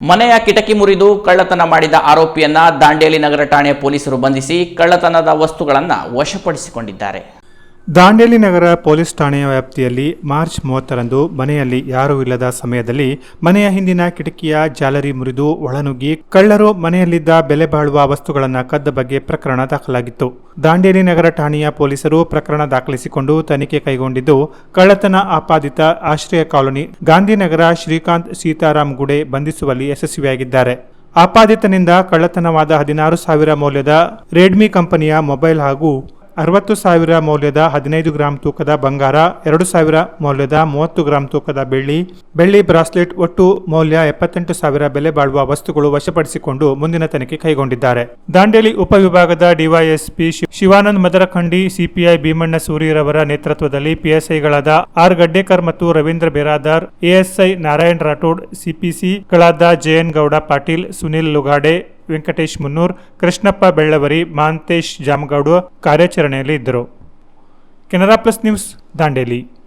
ಮನೆಯ ಕಿಟಕಿ ಮುರಿದು ಕಳ್ಳತನ ಮಾಡಿದ ಆರೋಪಿಯನ್ನ ದಾಂಡೇಲಿ ನಗರ ಠಾಣೆ ಪೊಲೀಸರು ಬಂಧಿಸಿ ಕಳ್ಳತನದ ವಸ್ತುಗಳನ್ನು ವಶಪಡಿಸಿಕೊಂಡಿದ್ದಾರೆ. ದಾಂಡೇಲಿ ನಗರ ಪೊಲೀಸ್ ಠಾಣೆಯ ವ್ಯಾಪ್ತಿಯಲ್ಲಿ ಮಾರ್ಚ್ ಮೂವತ್ತರಂದು ಮನೆಯಲ್ಲಿ ಯಾರೂ ಇಲ್ಲದ ಸಮಯದಲ್ಲಿ ಮನೆಯ ಹಿಂದಿನ ಕಿಟಕಿಯ ಜಾಲರಿ ಮುರಿದು ಒಳನುಗ್ಗಿ ಕಳ್ಳರು ಮನೆಯಲ್ಲಿದ್ದ ಬೆಲೆ ಬಾಳುವ ವಸ್ತುಗಳನ್ನು ಕದ್ದ ಬಗ್ಗೆ ಪ್ರಕರಣ ದಾಖಲಾಗಿತ್ತು. ದಾಂಡೇಲಿ ನಗರ ಠಾಣೆಯ ಪೊಲೀಸರು ಪ್ರಕರಣ ದಾಖಲಿಸಿಕೊಂಡು ತನಿಖೆ ಕೈಗೊಂಡಿದ್ದು, ಕಳ್ಳತನ ಆಪಾದಿತ ಆಶ್ರಯ ಕಾಲೋನಿ ಗಾಂಧಿನಗರ ಶ್ರೀಕಾಂತ್ ಸೀತಾರಾಮ್ ಗುಡೆ ಬಂಧಿಸುವಲ್ಲಿ ಯಶಸ್ವಿಯಾಗಿದ್ದಾರೆ. ಆಪಾದಿತನಿಂದ ಕಳ್ಳತನವಾದ ಹದಿನಾರು ಸಾವಿರ ಮೌಲ್ಯದ ರೆಡ್ಮಿ ಕಂಪನಿಯ ಮೊಬೈಲ್ ಹಾಗೂ ಅರವತ್ತು ಸಾವಿರ ಮೌಲ್ಯದ ಹದಿನೈದು ಗ್ರಾಂ ತೂಕದ ಬಂಗಾರ, ಎರಡು ಸಾವಿರ ಮೌಲ್ಯದ ಮೂವತ್ತು ಗ್ರಾಂ ತೂಕದ ಬೆಳ್ಳಿ ಬೆಳ್ಳಿ ಬ್ರಾಸ್ಲೆಟ್ ಒಟ್ಟು ಮೌಲ್ಯ ಎಪ್ಪತ್ತೆಂಟು ಸಾವಿರ ಬೆಲೆ ಬಾಳುವ ವಸ್ತುಗಳು ವಶಪಡಿಸಿಕೊಂಡು ಮುಂದಿನ ತನಿಖೆ ಕೈಗೊಂಡಿದ್ದಾರೆ. ದಾಂಡೇಲಿ ಉಪವಿಭಾಗದ ಡಿವೈಎಸ್ಪಿ ಶಿವಾನಂದ್ ಮದರಖಂಡಿ ಸಿಪಿಐ ಭೀಮಣ್ಣ ಸೂರಿರವರ ನೇತೃತ್ವದಲ್ಲಿ ಪಿಎಸ್ಐಗಳಾದ ಆರ್ ಗಡ್ಡೇಕರ್ ಮತ್ತು ರವೀಂದ್ರ ಬಿರಾದಾರ್, ಎಎಸ್ಐ ನಾರಾಯಣ್ ರಾಠೋಡ್ ಸಿಪಿಸಿಗಳಾದ ಜಯನ್ ಗೌಡ ಪಾಟೀಲ್, ಸುನಿಲ್ ಲುಗಾಡೆ ವೆಂಕಟೇಶ್ ಮುನ್ನೂರ್ ಕೃಷ್ಣಪ್ಪ ಬೆಳ್ಳವರಿ ಮಾಂತೇಶ್ ಜಾಮಗೌಡ ಕಾರ್ಯಾಚರಣೆಯಲ್ಲಿ ಇದ್ದರು. Canara plus news Dandeli.